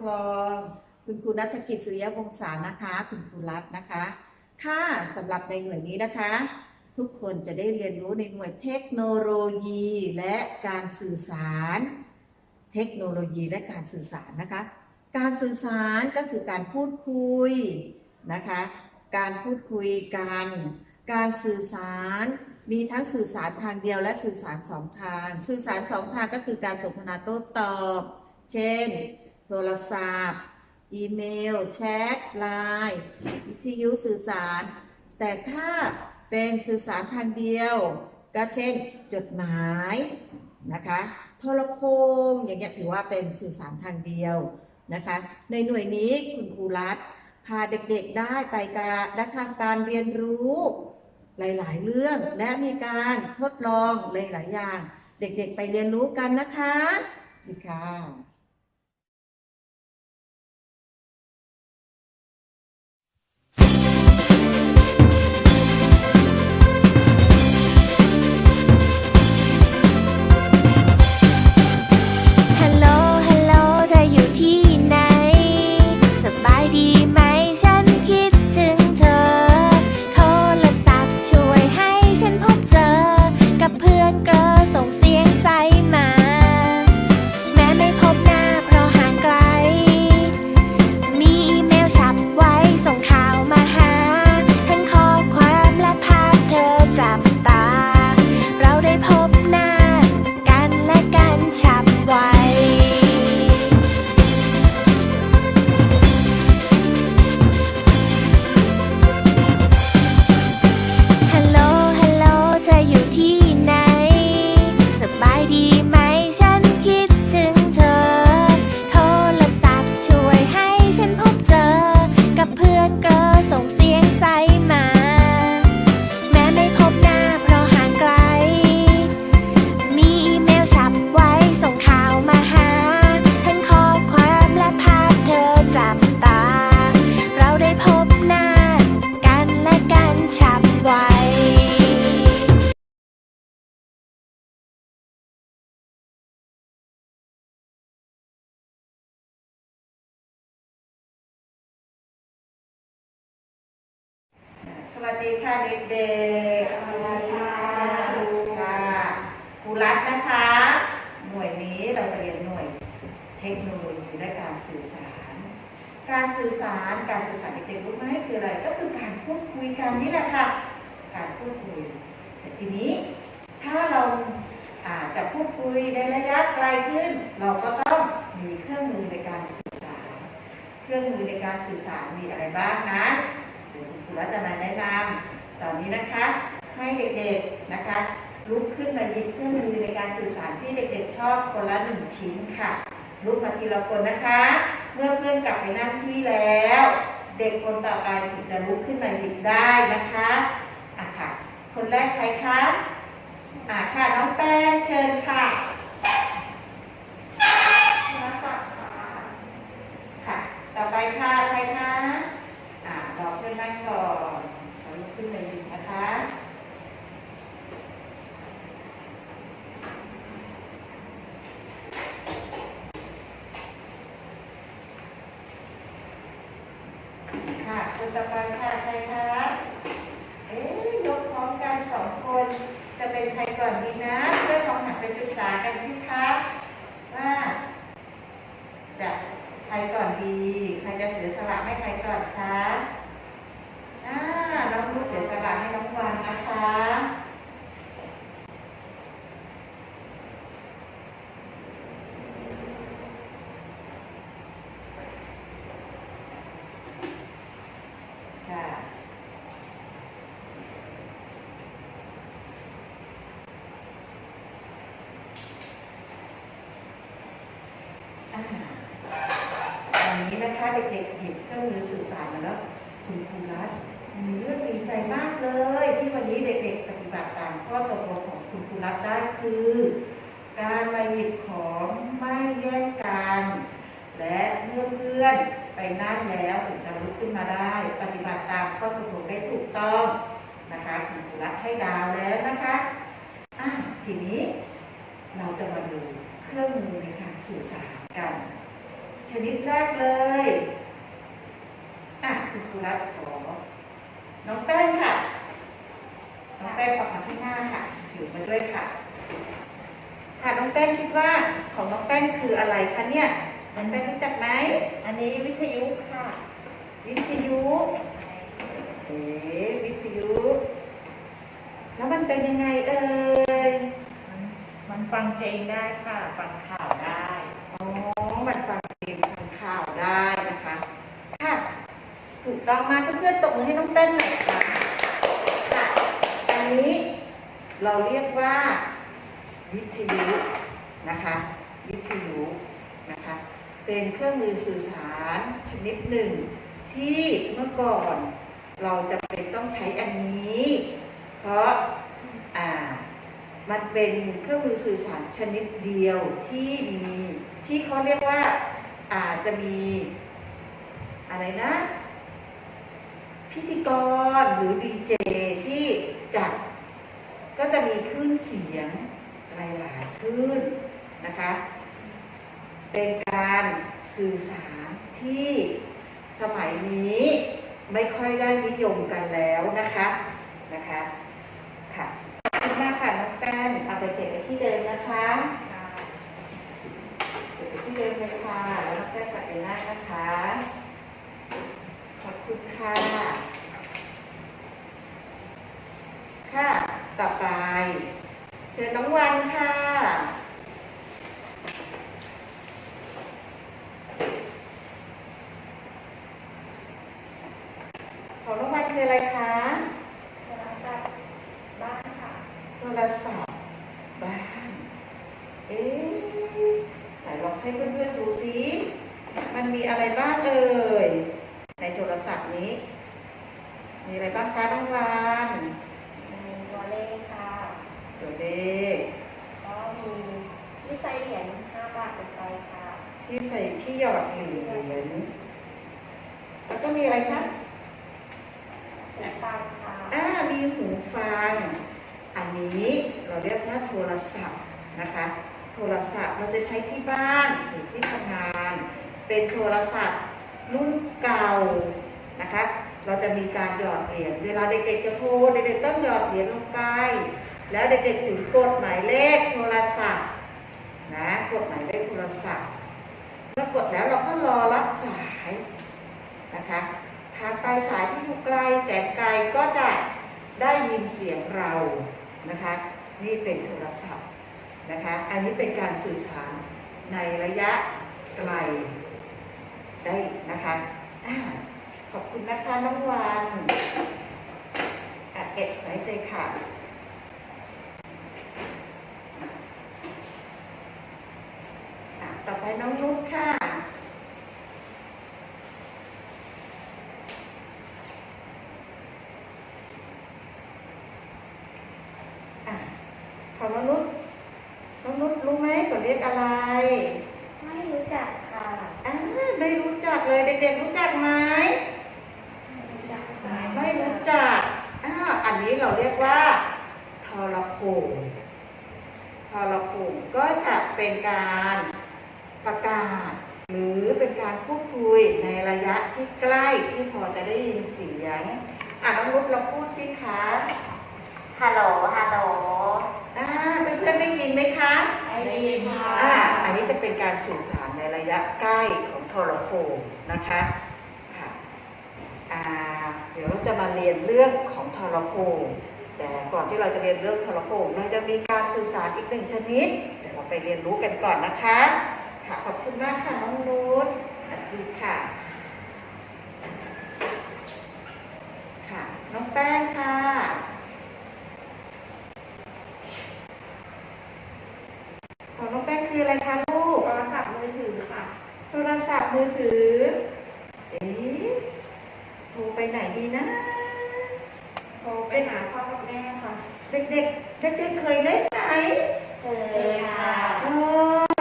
ครอง คุณครูนัฐกิจสุริยวงศานะคะ คุณครูรัตน์นะคะ ค่ะสำหรับในหน่วยนี้นะคะ ทุกคนจะได้เรียนรู้ในหน่วยเทคโนโลยีและการสื่อสาร เทคโนโลยีและการสื่อสารนะคะ การสื่อสารก็คือการพูดคุยนะคะ การพูดคุยกัน การสื่อสารมีทั้งสื่อสารทางเดียวและสื่อสารสองทาง สื่อสารสองทางก็คือการสนทนาโต้ตอบ เช่น โทรศัพท์ อีเมล แชท ไลน์ วิทยุสื่อสาร แต่ถ้าเป็นสื่อสารทางเดียว ก็เช่นจดหมายนะคะ โทรโคงอย่างเงี้ยถือว่าเป็นสื่อสารทางเดียวนะคะ ในหน่วยนี้คุณครูรัฐพาเด็กๆได้ไปการได้ทำการเรียนรู้หลาย ๆ เรื่องและมีการทดลองหลาย ๆ อย่าง เด็ก ๆ ไปเรียนรู้กันนะคะดีค่ะ วัสดีค่ะเด็กๆสวัสดีค่ะค่ะครูรัตนะคะ หน่วยนี้เราเรียนหน่วยเทคโนโลยีและการสื่อสาร การสื่อสาร การสื่อสารเด็กๆรู้ไหมคืออะไร ก็คือการพูดคุยกันนี่แหละค่ะ การพูดคุย แต่ทีนี้ถ้าเราอาจจะพูดคุยในระยะไกลขึ้น เราก็ต้องมีเครื่องมือในการสื่อสาร เครื่องมือในการสื่อสารมีอะไรบ้างนะ รูรัตน์จะมาแนะนำตอนนี้นะคะ ให้เด็กๆนะคะ ลุกขึ้นมาหยิบเครื่องมือในการสื่อสารที่เด็กๆชอบคนละหนึ่งชิ้นค่ะลุกมาทีละคนนะคะ เมื่อเพื่อนกลับไปนั่งที่แล้ว เด็กคนต่อไปถึงจะลุกขึ้นมาหยิบได้นะคะอะค่ะ คนแรกใครคะอะค่ะน้องแป้งเชิญค่ะ ต่อไปค่ะใครคะ อ่ารอเพื่อนนั่งก่อนขอลุกขึ้นมายืนนะคะ ค่ะคนต่อไปค่ะใครคะเอ๊ยยกพร้อมกันสองคน จะเป็นใครก่อนดีนะเพื่อนลองหันไปศึกษากันสิคะว่าจะใครก่อนดี ใครจะเสียสละให้ใครก่อนคะอ่าน้องลูกเสียสละให้น้องวานนะคะ อ่าวั นะคะเด็กๆเห็นเครื่องมือสื่อสารมาแล้วคุณครูรัตน์มีเรื่องดีใจมากเลย ที่วันนี้เด็กๆปฏิบัติตามข้อตกลงของคุณครูรัตน์ได้คือ การมาหยิบของไม่แย่งกัน และเมื่อเพื่อนไปนั่งแล้วถึงจะลุกขึ้นมาได้ ปฏิบัติตามข้อตกลงได้ถูกต้องนะคะคุณครูรัตให้ดาวแล้วนะคะอะทีนี้เราจะมาดูเครื่องมือในการสื่อสารกัน ชนิดแรกเลยอะคุณครูรัตขอ น้องแป้งค่ะ น้องแป้งออกมาข้างหน้าค่ะถือมาด้วยค่ะ ค่ะน้องแป้งคิดว่าของน้องแป้งคืออะไรคะเนี่ย น้องแป้งรู้จักไหม อันนี้วิทยุค่ะ วิทยุ เอ๋วิทยุ แล้วมันเป็นยังไงเอ่ย มันมันฟังเพลงได้ค่ะ ฟังข่าวได้ อ๋อ มันฟังเพลงฟังข่าวได้นะคะ ค่ะ ถูก ต้องมาเพื่อนๆตบมือให้น้องแป้งหน่อยค่ะค่ะ อันนี้เราเรียกว่าวิทยุนะคะ วิทยุนะคะ เป็นเครื่องมือสื่อสารชนิดหนึ่ง ที่เมื่อก่อนเราจะเป็นต้องใช้อันนี้ เพราะอ่ามันเป็นเครื่องมือสื่อสารชนิดเดียวที่มีที่เขาเรียกว่าอาจจะมีอะไรนะ พิธีกรหรือดีเจที่จัดก็จะมีคลื่นเสียงหลายๆคลื่นนะคะ เป็นการสื่อสารที่สมัยนี้ไม่ค่อยได้นิยมกันแล้วนะคะนะคะค่ะขอบคุณมากค่ะน้องแป้นเอาไปเก็บไว้ที่เดิมนะคะเก็บไว้ที่เดิมเลยค่ะแล้วน้องแป้นกลับไปหน้านะคะขอบคุณค่ะ ค่ะ ต่อไป เชิญน้องวันค่ะของน้องวันคืออะไรคะโทรศัพท์บ้านค่ะโทรศัพท์บ้าน เอ๊ะไหนลองให้เพื่อนๆดูสิมันมีอะไรบ้างเอ่ยในโทรศัพท์นี้ มีอะไรบ้างคะน้องวันมีวอลเล่ค่ะ ตัวเลขก็มีที่ใส่เหรียญ5บาทเป็นไปค่ะที่ใส่ที่หยอดเหรียญแล้วก็มีอะไรคะหูฟังค่ะอ่ามีหูฟัง อันนี้เราเรียกว่าโทรศัพท์นะคะ โทรศัพท์เราจะใช้ที่บ้านหรือที่ทำงาน เป็นโทรศัพท์รุ่นเก่านะคะ เราจะมีการหยอดเหรียญ เวลาเด็กๆจะโทรเด็กๆต้องหยอดเหรียญลงไป แล้วเด็กๆถึงกดหมายเลขโทรศัพท์นะกดหมายเลขโทรศัพท์เมื่อกดแล้วเราก็รอรับสายนะคะทางปลายสายที่อยู่ไกลแสนไกลก็จะได้ยินเสียงเรานะคะ นี่เป็นโทรศัพท์นะคะ อันนี้เป็นการสื่อสารในระยะไกลได้นะคะอ่าขอบคุณนะคะน้องวันอะเก็บไว้เลยค่ะ อะต่อไปน้องนุชค่ะ อะของน้องนุชน้องนุชรู้ไหมเขาเรียกอะไร ไม่รู้จักค่ะอ่าไม่รู้จักเลยเด็กๆรู้จักไหมไม่รู้จักค่ะไม่รู้จักอ่าอันนี้เราเรียกว่าทรโขงทรโขงก็จะเป็นการประกาศ หรือเป็นการพูดคุยในระยะที่ใกล้ที่พอจะได้ยินเสียงอะน้องนุชเราพูดสิคะฮัลโหลฮัลโหลอ่าเพื่อนๆได้ยินไหมคะได้ยินค่ะอ่าอันนี้ จะเป็นการสื่อสารในระยะใกล้ของโทรโขงนะคะค่ะเดี๋ยวเราจะมาเรียนเรื่องของโทรโขงแต่ก่อนที่เราจะเรียนเรื่องโทรโขงเราจะมีการสื่อสารอีกหนึ่งชนิดเดี๋ยวเราไปเรียนรู้กันก่อนนะคะค่ะขอบคุณมากค่ะน้องนุชสวัสดีค่ะค่ะ น้องแป้งค่ะ ของน้องแป้งคืออะไรคะลูก โทรศัพท์มือถือค่ะ โทรศัพท์มือถือ เอ๊ะโทรไปไหนดีนะ โทรไปหาพ่อกับแม่ค่ะ เด็กๆ เด็กๆ เคยเล่นไหม เคยค่ะ อ๋อ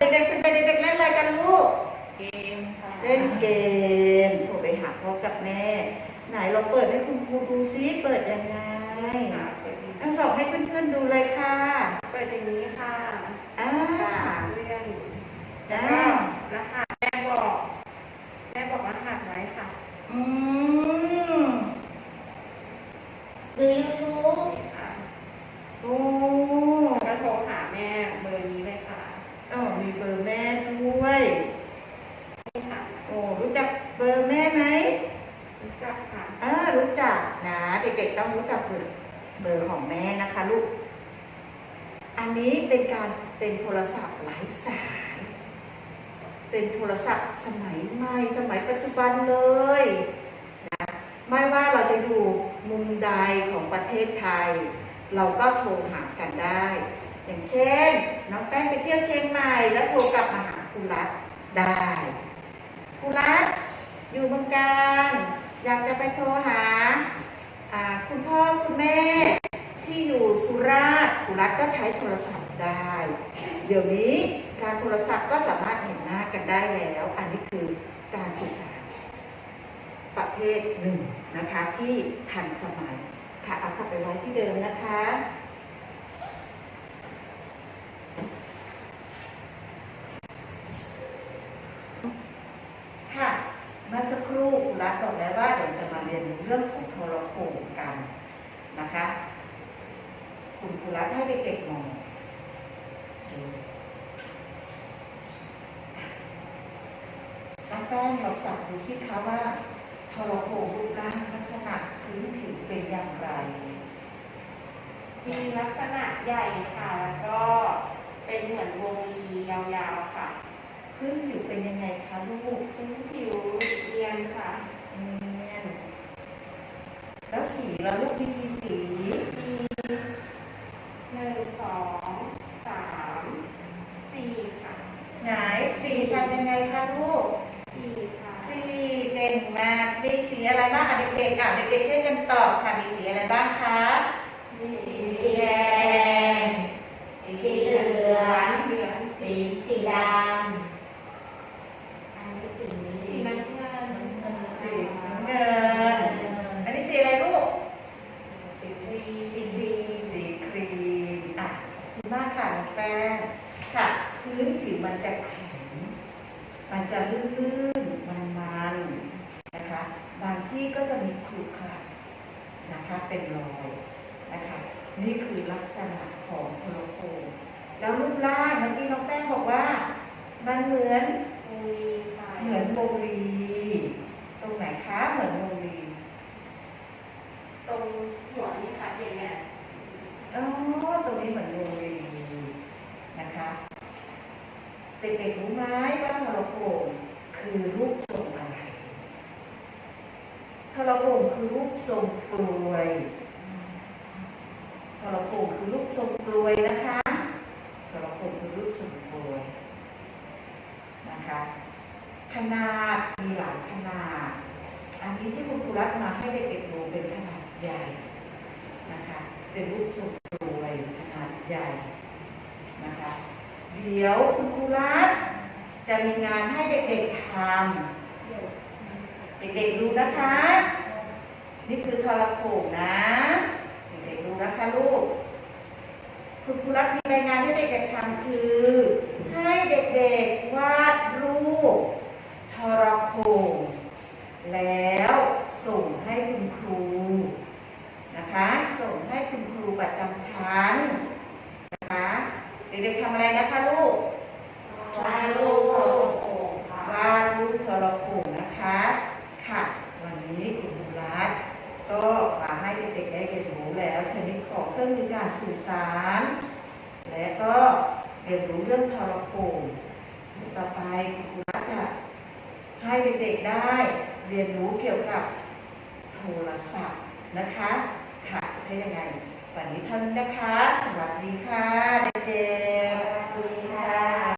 เด็กๆส่วนใหญ่เด็กๆ เล่นอะไรกันลูก เกมค่ะ เล่นเกม โทรไปหาพ่อกับแม่ ไหนเราเปิดให้คุณครูดูซิ เปิดยังไง ค่ะเปิดอย่างนี้ ทั้งสองให้เพื่อนๆดูเลยค่ะ เปิดอย่างนี้ค่ะอ่าเลื่อนจ้าแล้วก็รหัสแม่บอกอืมดูยูทูบค่ะโอ้ก็โทรหาแม่เบอร์นี้เลยค่ะอ้าวมีเบอร์แม่ด้วยนี่ค่ะโอ้รู้จักเบอร์แม่ไหมรู้จักค่ะอ่ารู้จักนะเด็กๆต้องรู้จักเบอร์ เบอร์ของแม่นะคะลูก อันนี้เป็นการเป็นโทรศัพท์ไร้สาย เป็นโทรศัพท์สมัยใหม่สมัยปัจจุบันเลยนะไม่ว่าเราจะอยู่มุมใดของประเทศไทย เราก็โทรหากันได้ อย่างเช่น น้องแป้งไปเที่ยวเชียงใหม่แล้วโทรกลับมาหาคุณรัฐได้คุณรัฐอยู่เมืองการอยากจะไปโทรหา คุณพ่อคุณแม่ที่อยู่สุราษฎร์คุณรัฐก็ใช้โทรศัพท์ได้ เดี๋ยวนี้การโทรศัพท์ก็สามารถเห็นหน้ากันได้แล้ว อันนี้คือการสื่อสารประเภทหนึ่งนะคะที่ทันสมัยค่ะเอากลับไปไว้ที่เดิมนะคะค่ะเมื่อสักครู่คุณรัฐบอกแล้วว่าเดี๋ยวจะมาเรียนเรื่องของโทรโขงกั นนะคะคุณครูรัฐให้เด็กๆมองดูน้องแป้งเราจับดูสิคะว่าโทรโขงรูปร่างลักษณะพื้นผิวเป็นอย่างไร มีลักษณะใหญ่ค่ะแล้วก็เป็นเหมือนวงรียาวๆค่ะ พื้นผิวเป็นยังไงคะลูกพื้นผิวเรียนค่ะเนียน แล้วสีแล้วลูกมีกี่สีมีหนึ่งสองสามสี่ค่ะไหนสี่ทำยังไงคะลูกสี่ค่ะสี่เก่งมากมีสีอะไรบ้างอะเด็กๆอะเด็กๆช่วยกันตอบค่ะมีสีอะไรบ้างคะ มีสี สีแดง สีเหลืองเหลือง สีสีด อันนี้สีสีน้ำเงินำสีน้ำเงิน อันนี้สีอะไรลูก สีครีม สีครีมสีครีมอะคุณมากค่ะน้องแป้งค่ะพื้นผิวมันจะแข็ง มันจะลื่นๆ มันๆ นะคะ บางที่ก็จะมีขรุขระนะคะ เป็นรอย นะคะนี่คือลักษณะของโทรโขงแล้วรูปร่างเมื่อกี้น้องแป้งบอกว่า มันเหมือนโอ้ยค่ะเหมือนโมลีตรงไหนคะเหมือนโมลีตรงหัวนี่ค่ะอย่างเงี้ยอ๋อตรงนี้เหมือนโมลีนะคะเด็กๆรู้ไหมว่าโทรโขงคือรูปทรงอะไรโทรโขงคือรูปทรงกลวยโทรโขงคือรูปทรงกลวยนะคะโทรโขงคือรูปทรงกลวยนะคะ ขนาดมีหลายขนาด อันนี้ที่คุณครูรัตมาให้เด็กๆดูเป็นขนาดใหญ่นะคะ เป็นรูปทรงกลวยขนาดใหญ่นะคะ เดี๋ยวคุณครูรัตจะมีงานให้เด็กๆทำเด็กๆดูนะคะ นี่คือโทรโขงนะ นะคะลูก คุณครูรัตน์มีรายงานให้เด็กๆทำคือ ให้เด็กๆวาดรูปทรโขงแล้วส่งให้คุณครูนะคะ ส่งให้คุณครูประจำชั้นนะคะ เด็กๆทำอะไรนะคะลูกวาดรูปโอ่งโอ่งค่ะ วาดรูปโทรโขงนะคะ ค่ะ วันนี้คุณครูรัตน์ก็มาให้เด็กๆได้เรียนรู้แล้วชนิดของเครื่องมือการ สื่อสาร และก็เรียนรู้เรื่องโทรโขงต่อไปคุณครูรัตน์จะให้เด็กๆได้เรียนรู้เกี่ยวกับโทรศัพท์นะคะค่ะถ้ายังไงวันนี้เท่านี้นะคะ สวัสดีค่ะเด็กๆ